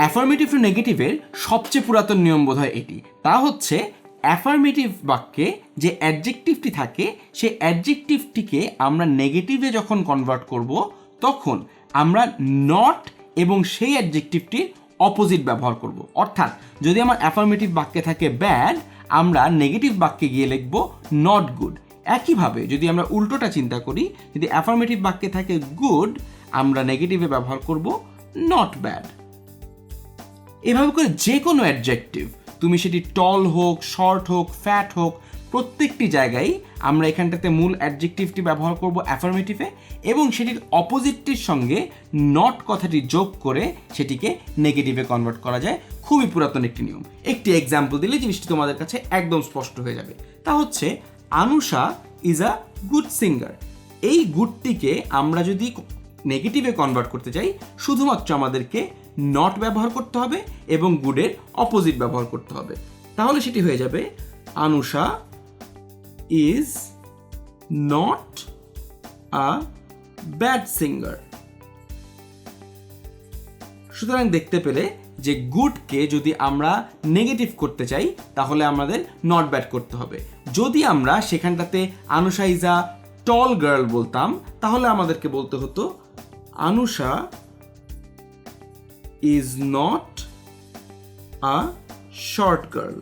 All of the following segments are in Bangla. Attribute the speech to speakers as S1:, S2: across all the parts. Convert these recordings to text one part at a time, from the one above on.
S1: অ্যাফার্মেটিভ টু নেগেটিভের সবচেয়ে পুরাতন নিয়ম বোধ হয় এটি। তা হচ্ছে অ্যাফার্মেটিভ বাক্যে যে অ্যাডজেক্টিভটি থাকে, সেই অ্যাডজেক্টিভটিকে আমরা নেগেটিভে যখন কনভার্ট করব, তখন আমরা নট এবং সেই অ্যাডজেক্টিভটির অপোজিট ব্যবহার করব। অর্থাৎ, যদি আমার অ্যাফার্মেটিভ বাক্যে থাকে ব্যাড আমরা নেগেটিভ বাক্যে গিয়ে লিখব নট গুড একইভাবে, যদি আমরা উল্টোটা চিন্তা করি, যদি অ্যাফার্মেটিভ বাক্যে থাকে গুড আমরা নেগেটিভে ব্যবহার করব নট ব্যাড এভাবে করে যে কোনো অ্যাডজেক্টিভ তুমি সেটি টল হোক শর্ট হোক ফ্যাট হোক, প্রত্যেকটি জায়গায় আমরা এখানটাতে মূল অ্যাডজেক্টিভটি ব্যবহার করব অ্যাফার্মেটিভে এবং সেটির অপোজিটটির সঙ্গে নট কথাটি যোগ করে সেটিকে নেগেটিভে কনভার্ট করা যায়। খুবই পুরাতন একটি নিয়ম। একটি এক্সাম্পল দিলে জিনিসটি তোমাদের কাছে একদম স্পষ্ট হয়ে যাবে। তা হচ্ছে Anusha is a good singer এই গুডটিকে আমরা যদি নেগেটিভে কনভার্ট করতে চাই, শুধুমাত্র আমাদেরকে নট ব্যবহার করতে হবে এবং গুডের অপোজিট ব্যবহার করতে হবে। তাহলে সেটি হয়ে যাবে, Anusha is not a bad singer সুতরাং দেখতে পেলে যে গুডকে যদি আমরা নেগেটিভ করতে চাই, তাহলে আমাদের নট ব্যাড করতে হবে। যদি আমরা সেখানটাতে Anusha is a ton girl বলতাম, তাহলে আমাদেরকে বলতে হতো, Anusha is not a short girl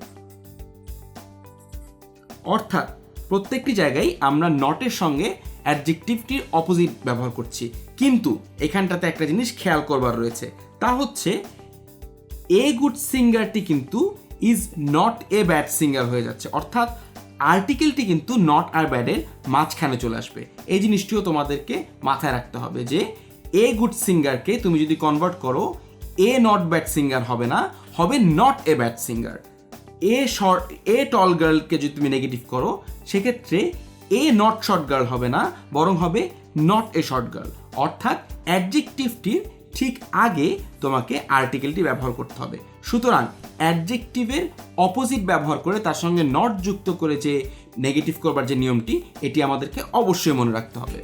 S1: অর্থাৎ প্রত্যেকটি জায়গায় আমরা নটের সঙ্গে অ্যাডজেক্টিভটির অপোজিট ব্যবহার করছি। কিন্তু এখানটাতে একটা জিনিস খেয়াল করবার রয়েছে। তা হচ্ছে এ গুড সিঙ্গারটি কিন্তু is not a bad singer হয়ে যাচ্ছে। অর্থাৎ আর্টিকেলটি কিন্তু নট আর ব্যাডের মাঝখানে চলে আসবে। এই জিনিসটিও তোমাদেরকে মাথায় রাখতে হবে যে এ গুড সিঙ্গারকে তুমি যদি কনভার্ট করো এ নট ব্যাড সিঙ্গার হবে না, হবে not a bad singer a short a tall গার্লকে যদি তুমি নেগেটিভ করো, সেক্ষেত্রে এ নট শর্ট গার্ল হবে না, বরং হবে নট এ শর্ট গার্ল অর্থাৎ অ্যাডজেক্টিভটির ঠিক আগে তোমাকে আর্টিকেলটি ব্যবহার করতে হবে। সুতরাং অ্যাডজেক্টিভের অপোজিট ব্যবহার করে তার সঙ্গে নট যুক্ত করে যে নেগেটিভ করবার যে নিয়মটি, এটি আমাদেরকে অবশ্যই মনে রাখতে হবে।